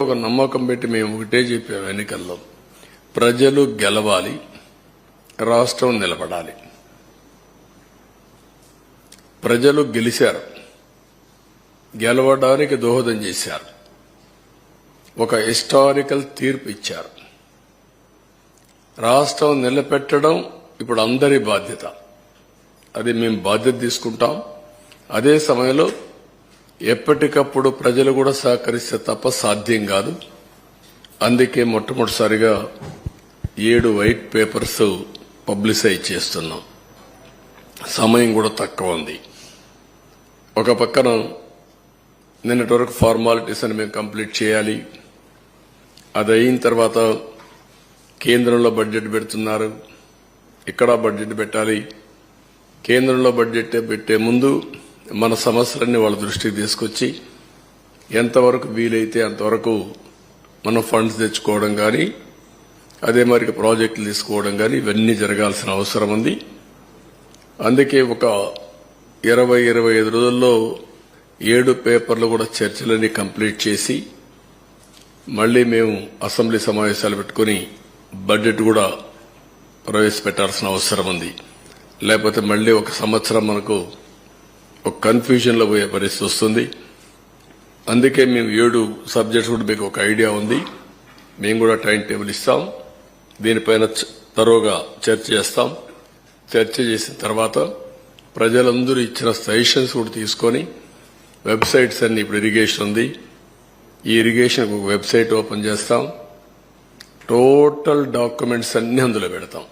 ఒక నమ్మకం పెట్టి మేము ఒకటే చెప్పాము ఎన్నికల్లో. ప్రజలు గెలవాలి రాష్ట్రం నిలబడాలి. ప్రజలు గెలిచారు. గెలవడానికి దోహదం చేశారు. ఒక హిస్టారికల్ తీర్పు ఇచ్చారు. రాష్ట్రం నిలబెట్టడం ఇప్పుడు అందరి బాధ్యత. అది మేము బాధ్యత తీసుకుంటాం. అదే సమయంలో ఎప్పటికప్పుడు ప్రజలు కూడా సహకరిస్తే తప్ప సాధ్యం కాదు. అందుకే మొట్టమొదటిసారిగా ఏడు వైట్ పేపర్స్ పబ్లిసైజ్ చేస్తున్నాం. సమయం కూడా తక్కువ ఉంది. ఒక పక్కన నిన్నటి వరకు ఫార్మాలిటీస్ అని మేము కంప్లీట్ చేయాలి. అది అయిన తర్వాత కేంద్రంలో బడ్జెట్ పెడుతున్నారు. ఇక్కడ బడ్జెట్ పెట్టాలి. కేంద్రంలో బడ్జెట్ పెట్టే ముందు మన సమస్యలన్నీ వాళ్ళ దృష్టికి తీసుకొచ్చి ఎంతవరకు వీలైతే అంతవరకు మనం ఫండ్స్ తెచ్చుకోవడం కానీ అదే మరి ప్రాజెక్టులు తీసుకోవడం కానీ ఇవన్నీ జరగాల్సిన అవసరం ఉంది. అందుకే ఒక ఇరవై ఇరవై ఐదు రోజుల్లో ఏడు పేపర్లు కూడా చర్చలన్నీ కంప్లీట్ చేసి మళ్ళీ మేము అసెంబ్లీ సమావేశాలు పెట్టుకుని బడ్జెట్ కూడా ప్రవేశపెట్టాల్సిన అవసరం ఉంది. లేకపోతే మళ్ళీ ఒక సంవత్సరం మనకు ఒక కన్ఫ్యూజన్లో పోయే పరిస్థితి వస్తుంది. అందుకే మేము ఏడు సబ్జెక్ట్స్ కూడా మీకు ఒక ఐడియా ఉంది. మేము కూడా టైం టేబుల్ ఇస్తాం. దీనిపైన తరోగా చర్చ చేస్తాం. చర్చ చేసిన తర్వాత ప్రజలందరూ ఇచ్చిన సజెషన్స్ కూడా తీసుకొని వెబ్సైట్స్ అన్ని ఇప్పుడు ఇరిగేషన్ ఉంది. ఈ ఇరిగేషన్ ఒక వెబ్సైట్ ఓపెన్ చేస్తాం. టోటల్ డాక్యుమెంట్స్ అన్ని అందులో పెడతాం.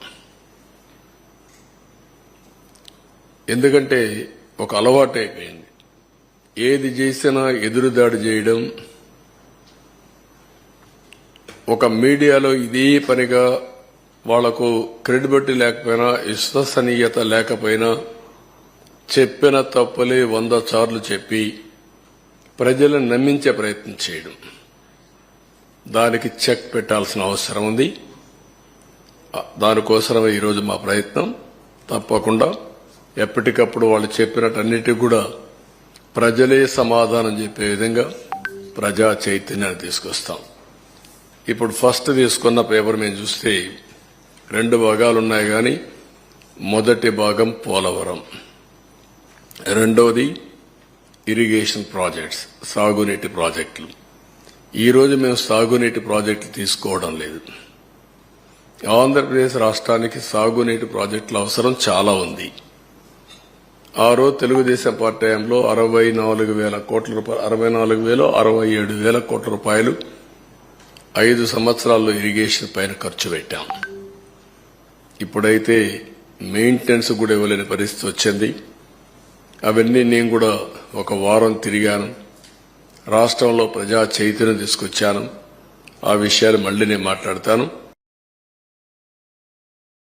ఎందుకంటే ఒక అలవాటు అయిపోయింది ఏది చేసినా ఎదురుదాడి చేయడం ఒక మీడియాలో ఇదే పనిగా వాళ్ళకు క్రెడిబిలిటీ లేకపోయినా విశ్వసనీయత లేకపోయినా చెప్పిన తప్పులే వంద సార్లు చెప్పి ప్రజలను నమ్మించే ప్రయత్నం చేయడం. దానికి చెక్ పెట్టాల్సిన అవసరం ఉంది. దానికోసమే ఈరోజు మా ప్రయత్నం. తప్పకుండా ఎప్పటికప్పుడు వాళ్ళు చెప్పినట్టన్నిటికీ కూడా ప్రజలే సమాధానం చెప్పే విధంగా ప్రజా చైతన్యాన్ని తీసుకొస్తాం. ఇప్పుడు ఫస్ట్ తీసుకున్న పేపర్ మేము చూస్తే రెండు భాగాలు ఉన్నాయి కానీ మొదటి భాగం పోలవరం. రెండవది ఇరిగేషన్ ప్రాజెక్ట్స్ సాగునీటి ప్రాజెక్టులు. ఈరోజు మేము సాగునీటి ప్రాజెక్టులు తీసుకోవడం లేదు. ఆంధ్రప్రదేశ్ రాష్ట్రానికి సాగునీటి ప్రాజెక్టుల అవసరం చాలా ఉంది. ఆ రోజు తెలుగుదేశం పార్టీ హయాంలో అరవై నాలుగు వేల కోట్ల రూపాయలు అరవై నాలుగు వేలు అరవై ఏడు వేల కోట్ల రూపాయలు ఐదు సంవత్సరాల్లో ఇరిగేషన్ పైన ఖర్చు పెట్టాం. ఇప్పుడైతే మెయింటెనెన్స్ కూడా ఇవ్వలేని పరిస్థితి వచ్చింది. అవన్నీ నేను కూడా ఒక వారం తిరిగాను. రాష్ట్రంలో ప్రజా చైతన్యం తీసుకొచ్చాను. ఆ విషయాలు మళ్ళీ నేను మాట్లాడతాను.